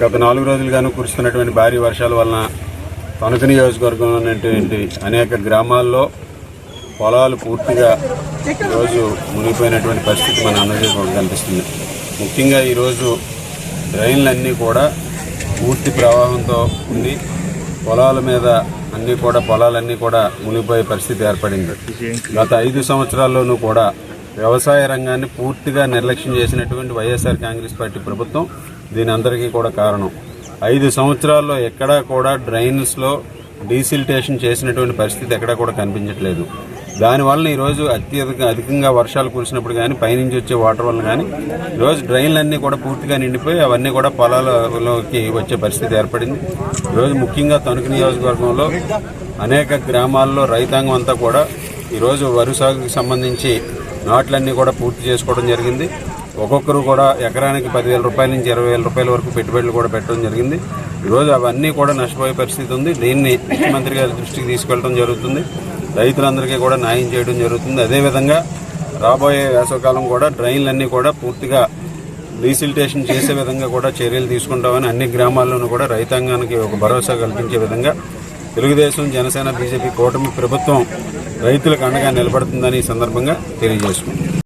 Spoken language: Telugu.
గత నాలుగు రోజులుగాను కురుస్తున్నటువంటి భారీ వర్షాల వలన తణుకు నియోజకవర్గంలో ఉన్నటువంటి అనేక గ్రామాల్లో పొలాలు పూర్తిగా ఈరోజు మునిగిపోయినటువంటి పరిస్థితి మన ఆంధ్రప్రదేశ్లో కనిపిస్తుంది. ముఖ్యంగా ఈరోజు డ్రైన్లన్నీ కూడా పూర్తి ప్రవాహంతో ఉంది పొలాల మీద అన్నీ కూడా పొలాలన్నీ కూడా మునిగిపోయే పరిస్థితి ఏర్పడింది. గత ఐదు సంవత్సరాల్లోనూ కూడా వ్యవసాయ రంగాన్ని పూర్తిగా నిర్లక్ష్యం చేసినటువంటి వైఎస్ఆర్ కాంగ్రెస్ పార్టీ ప్రభుత్వం దీని అందరికీ కూడా కారణం. ఐదు సంవత్సరాల్లో ఎక్కడా కూడా డ్రైన్స్లో డీసిల్టేషన్ చేసినటువంటి పరిస్థితి ఎక్కడా కూడా కనిపించట్లేదు. దానివల్ల ఈరోజు అత్యధిక అధికంగా వర్షాలు కురిసినప్పుడు కానీ పైనుంచి వచ్చే వాటర్ వల్ల కానీ ఈరోజు డ్రైన్లన్నీ కూడా పూర్తిగా నిండిపోయి అవన్నీ కూడా పొలాలలోకి వచ్చే పరిస్థితి ఏర్పడింది. ఈరోజు ముఖ్యంగా తణుకు నియోజకవర్గంలో అనేక గ్రామాల్లో రైతాంగం అంతా కూడా ఈరోజు వరి సాగుకు సంబంధించి నాట్లన్నీ కూడా పూర్తి చేసుకోవడం జరిగింది. ఒక్కొక్కరు కూడా ఎకరానికి పదివేల రూపాయల నుంచి ఇరవై వేల రూపాయల వరకు పెట్టుబడులు కూడా పెట్టడం జరిగింది. ఈరోజు అవన్నీ కూడా నష్టపోయే పరిస్థితి ఉంది. దీన్ని ముఖ్యమంత్రి గారి దృష్టికి తీసుకెళ్ళడం జరుగుతుంది. రైతులందరికీ కూడా న్యాయం చేయడం జరుగుతుంది. అదేవిధంగా రాబోయే వేసవకాలం కూడా డ్రైన్లన్నీ కూడా పూర్తిగా రీసిల్టేషన్ చేసే విధంగా కూడా చర్యలు తీసుకుంటామని అన్ని గ్రామాల్లోనూ కూడా రైతాంగానికి ఒక భరోసా కల్పించే విధంగా తెలుగుదేశం జనసేన బీజేపీ కూటమి ప్రభుత్వం రైతులకు అండగా నిలబడుతుందని ఈ సందర్భంగా తెలియజేసుకుంది